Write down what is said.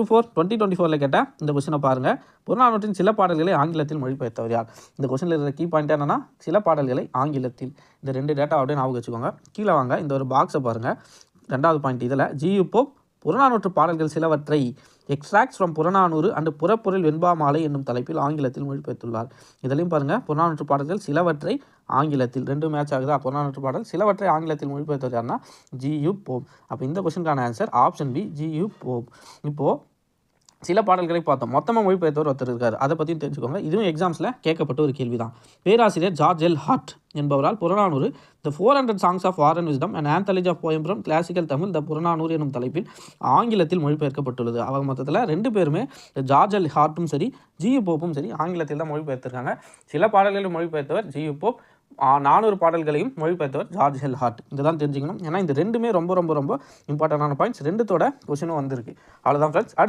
Two four twenty twenty ஃபோரில் கேட்டால் இந்த கொஸ்டினை பாருங்கள் புறநானூற்றின் சில பாடல்களை ஆங்கிலத்தில் மொழிபெயர்த்தவர் யார்? இந்த கொஸ்டினில் இருக்கிற கீ பாயிண்ட் என்னன்னா சில பாடல்களை ஆங்கிலத்தில். இந்த ரெண்டு டேட்டா அப்படியே ஞாபகம் வச்சுக்கோங்க. கீழே வாங்க இந்த ஒரு பாக்ஸை பாருங்கள் ரெண்டாவது பாயிண்ட் இதில் ஜியு போப் புறநானூற்று பாடல்கள் சிலவற்றை எக்ஸ்ட்ராக்ட்ஸ் ஃப்ரம் புறநானூறு அண்டு புறப்பொருள் வெண்பா மாலை என்னும் தலைப்பில் ஆங்கிலத்தில் மொழிபெயர்த்துள்ளார். இதுலையும் பாருங்கள் புறநானூற்று பாடல்கள் சிலவற்றை ஆங்கிலத்தில். ரெண்டு மேட்ச் ஆகுதா? புறநானூற்று பாடல் சிலவற்றை ஆங்கிலத்தில் மொழிபெயர்த்தவர் யாருன்னா ஜியு போப் அப்போ இந்த கொஸ்டினுக்கான answer option B G U Pope இப்போது சில பாடல்களை பார்த்தோம். மொத்தமாக மொழிபெயர்த்தவர் ஒருத்தர் இருக்கார். அதை பற்றியும் தெரிஞ்சுக்கோங்க. இதுவும் எக்ஸாம்ஸில் கேட்கப்பட்ட ஒரு கேள்வி தான் பேராசிரியர் ஜார்ஜ் எல். ஹார்ட் என்பவரால் Purananuru the four hundred songs of war and wisdom and anthology of poem from classical Tamil the Purananuru எனும் தலைப்பில் ஆங்கிலத்தில் மொழிபெயர்க்கப்பட்டுள்ளது. அவங்க மொத்தத்தில் ரெண்டு பேருமே ஜார்ஜ் எல். ஹார்ட்டும் சரி ஜியு போப்பும் சரி ஆங்கிலத்தில் தான் மொழிபெயர்த்திருக்காங்க. சில பாடல்களை மொழிபெயர்த்தவர் ஜியு போப் நானூறு பாடல்களையும் மொழிபெயர்த்தவர் ஜார்ஜ் ஹெல் ஹார்ட். இதுதான் தெரிஞ்சுக்கணும். ஏன்னா இந்த ரெண்டுமே ரொம்ப ரொம்ப ரொம்ப இம்பார்ட்டண்டான பாயிண்ட்ஸ் ரெண்டுத்தோட கொஷினும் வந்திருக்கு. அவ்வளோதான் ஃப்ரெண்ட்ஸ் அடுத்து